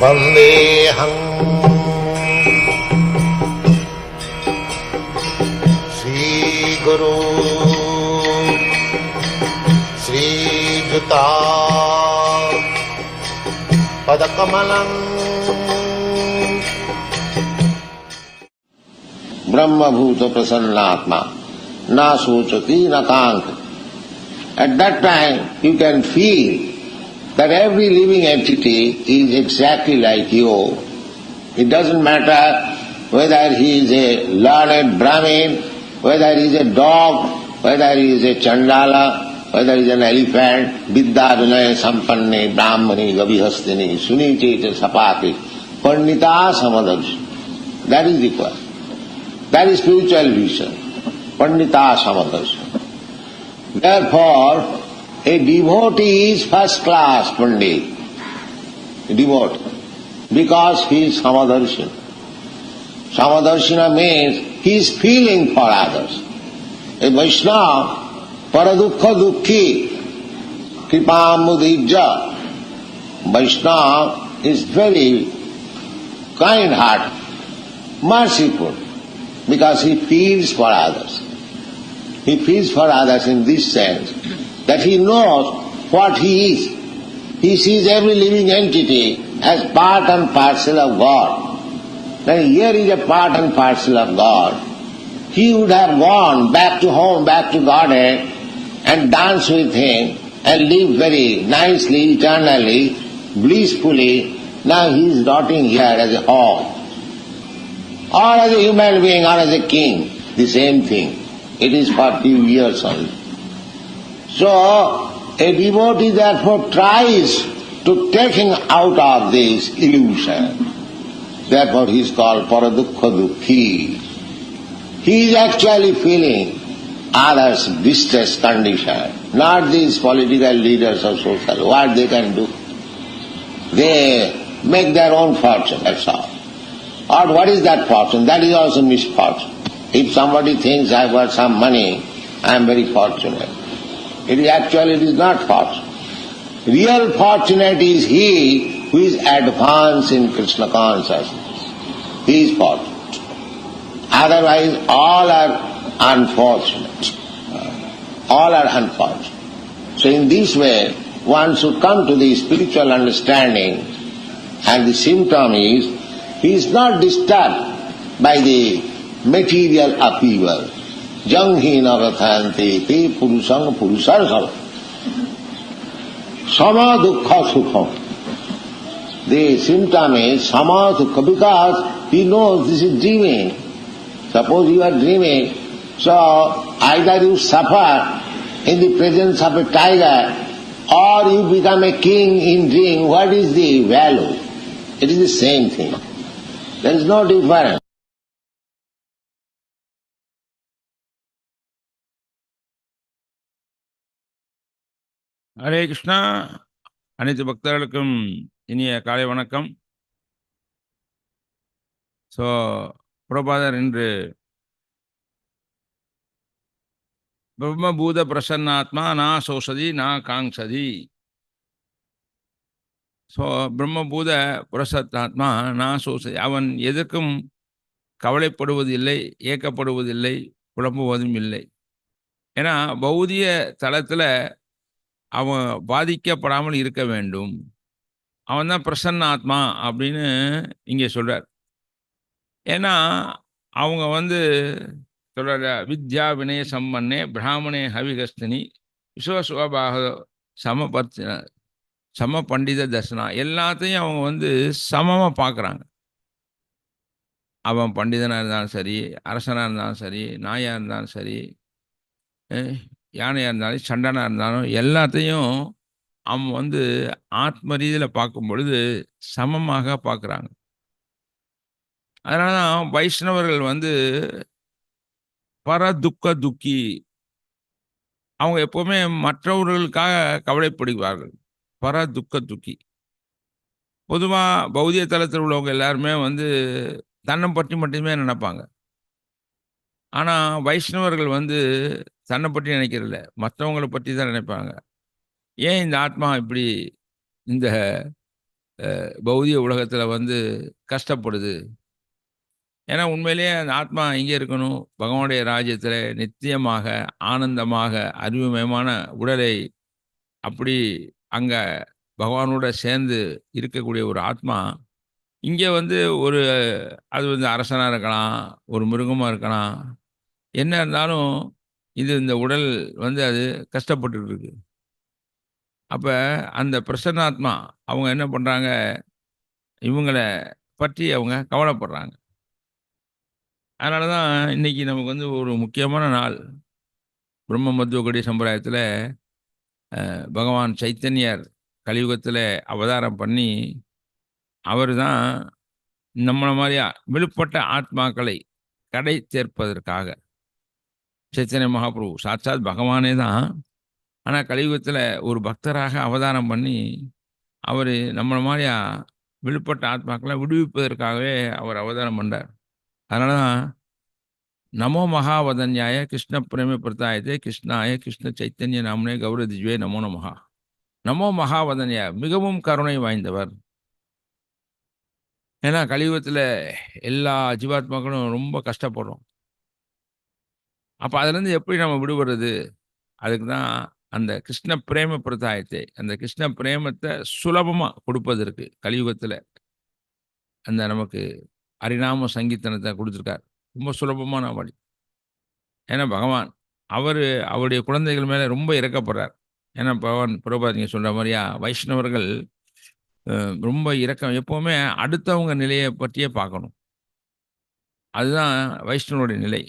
भवेऽहम् श्रीगुरु श्रीयुता पदकमलम् ब्रह्मभूत प्रसन्नात्मा न सोचती, न कांक at that time you can feel that every living entity is exactly like you. It doesn't matter whether he is a learned Brahmin, whether he is a dog, whether he is a Chandala, whether he is an elephant, Vidya Vinaya Sampanne, Brahmani, Gavihastini, Suniti, Sapati, Pandita Samadarshi. That is required. That is spiritual vision. Pandita Samadarshi. Therefore, a devotee is first class Pandit. Devotee. Because he is Samadarshina. Samadarshina means he is feeling for others. A Vaishnava, Paradukha Dukhi, Kripamudijja. Vaishnava is very kind hearted, merciful, because he feels for others. He feels for others in this sense that he knows what he is. He sees every living entity as part and parcel of God. Then here is a part and parcel of God. He would have gone back to home, back to Godhead, and danced with him and lived very nicely, eternally, blissfully. Now he is rotting here as a hog. Or as a human being, or as a king. The same thing. It is for few years only. So, a devotee therefore tries to him out of this illusion. Therefore he is called Paradukha Dukhi. He is actually feeling others' distress condition, not these political leaders or social, what they can do. They make their own fortune, that's all. Or what is that fortune? That is also misfortune. If somebody thinks I've got some money, I am very fortunate. It is actually it is not fortune. Real fortunate is he who is advanced in Krishna consciousness. He is fortunate. Otherwise all are unfortunate. All are unfortunate. So in this way, one should come to the spiritual understanding and the symptom is he is not disturbed by the material upheaval. Jang hi navathanti te purusang purusarham. Sama dukkha sukham. The symptom is sama dukkha because he knows this is dreaming. Suppose you are dreaming, so either you suffer in the presence of a tiger or you become a king in dream. What is the value? It is the same thing. There is no difference. Hare Krishna. அனைத்து பக்தர்களுக்கும் இனிய காலை வணக்கம். So பிரபாதர் இன்று பிரம்மபூத பிரசன்னாத்மா நா சோசதி நா காங்சதி. So பிரம்மபூத பிரசன்னாத்மா நா சோசதி. அவன் எதற்கும் கவலைப்படுவதில்லை ஏக்கப்படுவதில்லை புலம்புவதும் இல்லை. ஏன்னா பௌதிய தளத்தில் அவன் பாதிக்கப்படாமல் இருக்க வேண்டும். அவன் தான் பிரசன்ன ஆத்மா அப்படின்னு இங்கே சொல்கிறார் ஏன்னா அவங்க வந்து சொல்கிற வித்யா வினய சம்பன்னே பிராமணே ஹவிகஸ்தினி விஸ்வசுவபாக சமபத் சம பண்டித தர்சனா. எல்லாத்தையும் அவங்க வந்து சமமாக பார்க்குறாங்க. அவன் பண்டிதனாக இருந்தாலும் சரி அரசனாக இருந்தாலும் சரி நாயாக இருந்தாலும் சரி யானையாக இருந்தாலும் சண்டனாக இருந்தாலும் எல்லாத்தையும் அவன் வந்து ஆத்ம ரீதியில் பார்க்கும் பொழுது சமமாக பார்க்குறாங்க. அதனால தான் வைஷ்ணவர்கள் வந்து பர துக்க. துக்கி அவங்க எப்போவுமே மற்றவர்களுக்காக கவலைப்படுவார்கள். பர துக்க. துக்கி பொதுவாக பௌதிய தளத்தில் உள்ளவங்க எல்லாருமே வந்து தன்னை பற்றி மட்டுமே நினைப்பாங்க. ஆனால் வைஷ்ணவர்கள் வந்து தன்னை பற்றி நினைக்கிறதில்ல. மற்றவங்களை பற்றி தான் நினைப்பாங்க. ஏன் இந்த ஆத்மா இப்படி இந்த பௌதிக உலகத்தில் வந்து கஷ்டப்படுது? ஏன்னா உண்மையிலேயே அந்த ஆத்மா இங்கே இருக்கணும். பகவானுடைய ராஜ்யத்தில் நித்தியமாக ஆனந்தமாக அறிவுமயமான உடலை அப்படி அங்கே பகவானோட சேர்ந்து இருக்கக்கூடிய ஒரு ஆத்மா இங்கே வந்து ஒரு அது வந்து அரசனாக இருக்கலாம் ஒரு மிருகமாக இருக்கலாம் என்ன இருந்தாலும் இது இந்த உடல் வந்து அது கஷ்டப்பட்டுட்டு இருக்கு அப்போ அந்த பிரசன்னாத்மா அவங்க என்ன பண்ணுறாங்க இவங்களை பற்றி அவங்க கவலைப்படுறாங்க. அதனால தான் இன்னைக்கு நமக்கு வந்து ஒரு முக்கியமான நாள். பிரம்ம மத்துவக்கடி சம்பிரதாயத்தில் பகவான் சைத்தன்யர் கலியுகத்தில் அவதாரம் பண்ணி அவர் தான் நம்மளை மாதிரியா விழுப்பட்ட ஆத்மாக்களை கடை சேர்ப்பதற்காக சைத்தன்ய மகாபிரபு. சாட்சாத் பகவானே தான். ஆனால் கலியுகத்தில் ஒரு பக்தராக அவதாரம் பண்ணி அவர் நம்மளை மாதிரியா விழுப்பட்ட ஆத்மாக்களை விடுவிப்பதற்காகவே அவர் அவதாரம் பண்ணார் அதனால தான் நமோ மகாவதன்யாய கிருஷ்ண பிரேம பிரதாயத்தே கிருஷ்ணாய கிருஷ்ண சைத்தன்ய நாமனே கௌரதிஜுவே நமோ நமகா நமோ மகாவதன்யா மிகவும் கருணை வாய்ந்தவர். ஏன்னா கலியுகத்தில் எல்லா ஜீவாத்மாக்களும் ரொம்ப கஷ்டப்படுறோம். அப்போ அதுலேருந்து எப்படி நம்ம விடுபடுறது? அதுக்கு தான் அந்த கிருஷ்ண பிரேம பிரதாயத்தை அந்த கிருஷ்ண பிரேமத்தை சுலபமாக கொடுப்பதற்கு கலியுகத்தில் அந்த நமக்கு அரிநாம சங்கீத்தனத்தை கொடுத்துருக்கார். ரொம்ப சுலபமான வழி. ஏன்னா பகவான் அவர் அவருடைய குழந்தைகள் மேலே ரொம்ப இறக்கப்படுறார். ஏன்னா பகவான் பிரபா நீங்கள் சொல்கிற மாதிரியா வைஷ்ணவர்கள் ரொம்ப இறக்கம். எப்போவுமே அடுத்தவங்க நிலையை பற்றியே பார்க்கணும். அதுதான் வைஷ்ணவனுடைய நிலை.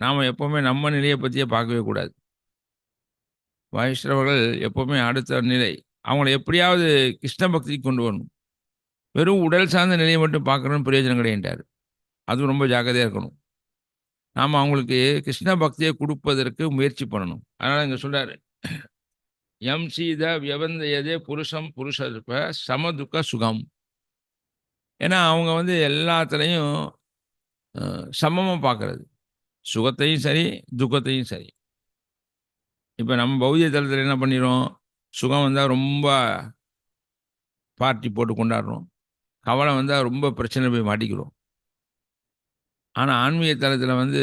நாம் எப்போவுமே நம்ம நிலையை பற்றியே பார்க்கவே கூடாது. வைஷ்ணவர்கள் எப்போவுமே அடுத்த நிலை அவங்கள எப்படியாவது கிருஷ்ண பக்திக்கு கொண்டு வரணும். வெறும் உடல் சார்ந்த நிலையை மட்டும் பார்க்கணும்னு பிரயோஜனம் கிடையாது அதுவும் ரொம்ப ஜாக்கிரதையாக இருக்கணும். நாம் அவங்களுக்கு கிருஷ்ண பக்தியை கொடுப்பதற்கு முயற்சி பண்ணணும். அதனால் இங்கே சொல்கிறாரு எம் சீத வியவந்தயதே புருஷம் புருஷர்ப சமதுக்க சுகம். ஏன்னா அவங்க வந்து எல்லாத்துலேயும் சமமாக பார்க்கறது. சுகத்தையும் சரி துக்கத்தையும் சரி. இப்போ நம்ம பௌதிக தளத்தில் என்ன பண்ணிடுறோம்? சுகம் வந்தால் ரொம்ப பார்ட்டி போட்டு கொண்டாடுறோம். கவலை வந்தால் ரொம்ப பிரச்சனை போய் மாட்டிக்கிறோம். ஆனால் ஆன்மீக தளத்தில் வந்து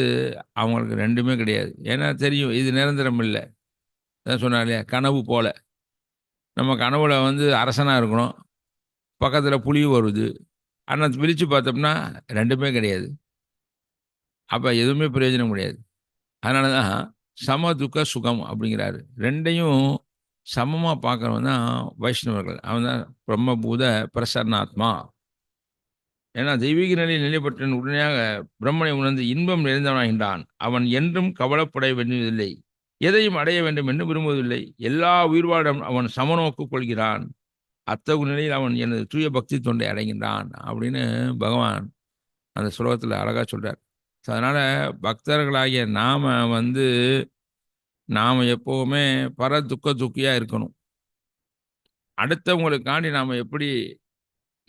அவங்களுக்கு ரெண்டுமே கிடையாது. ஏன்னா தெரியும் இது நிரந்தரம் இல்லை. தான் சொன்னார் இல்லையா? கனவு போல். நம்ம கனவுல வந்து அரசனாக இருக்கணும். பக்கத்தில் புலி வருது. ஆனால் பிரித்து பார்த்தோம்னா ரெண்டுமே கிடையாது. அப்போ எதுவுமே பிரயோஜனம் கிடையாது. அதனால தான் சம துக்க சுகம் அப்படிங்கிறாரு. ரெண்டையும் சமமாக பார்க்குறவன் தான் வைஷ்ணவர்கள். அவன் தான் பிரம்மபூத பிரசன்னாத்மா. ஏன்னா தெய்வீக நிலையில் நிலைப்பட்ட உடனடியாக பிரம்மனை உணர்ந்து இன்பம் நிறைந்தவனாகின்றான். அவன் என்றும் கவலைப்பட வேண்டியதில்லை. எதையும் அடைய வேண்டும் என்று விரும்புவதில்லை. எல்லா உயிர்வாடும் அவன் சமநோக்கு கொள்கிறான். அத்தகு நிலையில் அவன் எனது தூய பக்தி தொண்டை அடைகின்றான் அப்படின்னு பகவான் அந்த சுலோகத்தில் அழகாக சொல்கிறார் ஸோ அதனால் பக்தர்களாகிய நாம் வந்து நாம் எப்போவுமே பர துக்க துக்கியாக இருக்கணும். அடுத்தவங்களுக்காண்டி நாம் எப்படி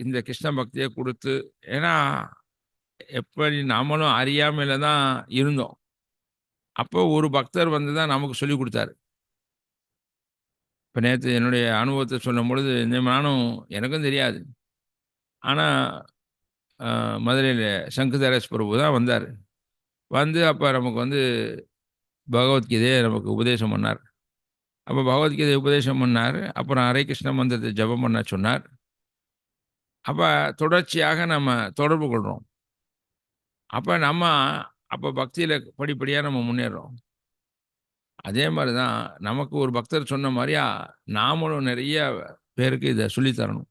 இந்த கிருஷ்ண பக்தியை கொடுத்து ஏன்னா எப்படி நாமளும் அறியாமையில் தான் இருந்தோம். அப்போ ஒரு பக்தர் வந்து தான் நமக்கு சொல்லி கொடுத்தாரு. இப்போ நேற்று என்னுடைய அனுபவத்தை சொல்லும் பொழுது இந்த நானும் எனக்கும் தெரியாது. ஆனால் மதுரையில் சங்குதரஸ் பிரபு தான் வந்தார். வந்து அப்போ நமக்கு வந்து பகவத்கீதையை நமக்கு உபதேசம் பண்ணார். அப்போ பகவத்கீதை உபதேசம் பண்ணார். அப்புறம் ஹரே கிருஷ்ண மந்திரத்தை ஜபம் பண்ண சொன்னார். அப்போ தொடர்ச்சியாக நம்ம தொடர்பு கொள்கிறோம் அப்போ நம்ம அப்போ பக்தியில் படிப்படியாக நம்ம முன்னேறோம். அதே மாதிரி தான் நமக்கு ஒரு பக்தர் சொன்ன மாதிரியா நாமளும் நிறைய பேருக்கு இதை சொல்லித்தரணும்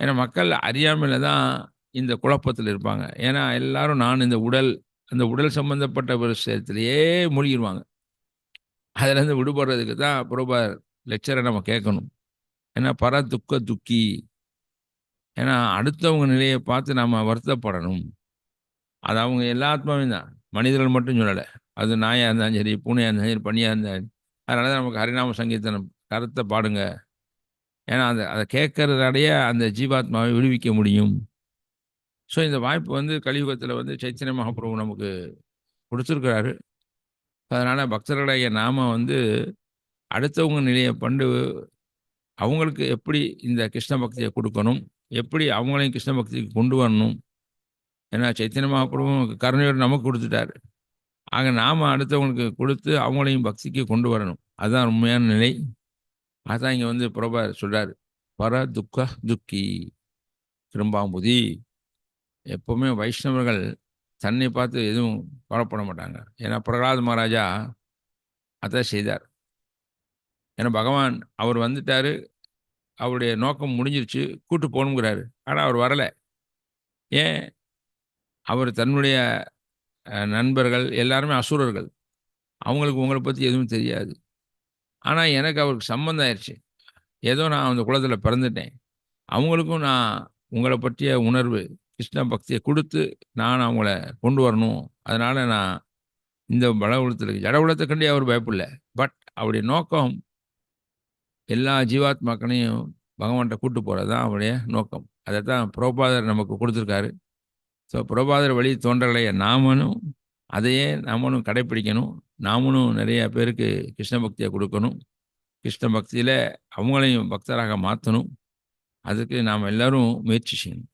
ஏன்னா மக்கள் அறியாமையில் தான் இந்த குழப்பத்தில் இருப்பாங்க. ஏன்னா எல்லாரும் நான் இந்த உடல் அந்த உடல் சம்பந்தப்பட்ட விஷயத்திலேயே மூழ்கிடுவாங்க அதுலேருந்து விடுபடுறதுக்கு தான் புரோபர் லெக்சரை நம்ம கேட்கணும். ஏன்னா பர துக்க துக்கி. ஏன்னா அடுத்தவங்க நிலையை பார்த்து நம்ம வருத்தப்படணும். அது அவங்க எல்லா ஆத்மாவையும் தான். மனிதர்கள் மட்டும் சொல்லலை. அது நாயாக இருந்தாலும் சரி பூனையாக இருந்தாலும் சரி பனியாக இருந்தாலும் அதனால தான் நமக்கு ஹரிநாம சங்கீர்த்தனம் கருத்தை பாடுங்க. ஏன்னா அந்த அதை கேட்கறதாடைய அந்த ஜீவாத்மாவை விடுவிக்க முடியும். ஸோ இந்த வாய்ப்பு வந்து கலியுகத்தில் வந்து சைத்தன்ய மகாபிரபு நமக்கு கொடுத்துருக்கிறாரு. அதனால் பக்தர்களாகிய நாம வந்து அடுத்தவங்க நிலையை பண்டு அவங்களுக்கு எப்படி இந்த கிருஷ்ண பக்தியை கொடுக்கணும் எப்படி அவங்களையும் கிருஷ்ண பக்திக்கு கொண்டு வரணும். ஏன்னா சைத்தன்ய மகாபிரபு கருணையோடு நமக்கு கொடுத்துட்டாரு. ஆக நாம் அடுத்தவங்களுக்கு கொடுத்து அவங்களையும் பக்திக்கு கொண்டு வரணும். அதுதான் உண்மையான நிலை. அதான் இங்கே வந்து பிரபா சொல்கிறார் பர துக்க துக்கி. திரும்பாம்புதி. எப்பவுமே வைஷ்ணவர்கள் தன்னை பார்த்து எதுவும் கவலைப்பட மாட்டாங்க. ஏன்னா பிரகலாத் மகாராஜா அதான் செய்தார். ஏன்னா பகவான் அவர் வந்துட்டாரு. அவருடைய நோக்கம் முடிஞ்சிருச்சு. கூட்டு போகணுங்கிறாரு ஆனால் அவர் வரலை. ஏன்? அவர் தன்னுடைய நண்பர்கள் எல்லாருமே அசுரர்கள். அவங்களுக்கு உங்களை பற்றி எதுவும் தெரியாது. ஆனால் எனக்கு அவருக்கு சம்மந்தம் ஆயிடுச்சு ஏதோ நான் அந்த குலத்தில் பிறந்துட்டேன். அவங்களுக்கும் நான் உங்களை பற்றிய உணர்வு கிருஷ்ண பக்தியை கொடுத்து நான் அவங்கள கொண்டு வரணும். அதனால் நான் இந்த பல உலகத்தில் ஜட உலகத்தை கண்டி அவர் பயப்பில்லை. பட் அவருடைய நோக்கம் எல்லா ஜீவாத்மாக்களையும் பகவான்கிட்ட கூட்டு போகிறது தான் அவருடைய நோக்கம். அதை தான் புரோபாதர் நமக்கு கொடுத்துருக்காரு. ஸோ புரோபாதர் வழி தோன்றலைய நாமனும் அதையே நாமளும் கடைப்பிடிக்கணும். நாமளும் நிறைய பேருக்கு கிருஷ்ண பக்தியை கொடுக்கணும். கிருஷ்ண பக்தியில் அவங்களையும் பக்தராக மாற்றணும் அதுக்கு நாம் எல்லாரும் முயற்சி செய்யணும்.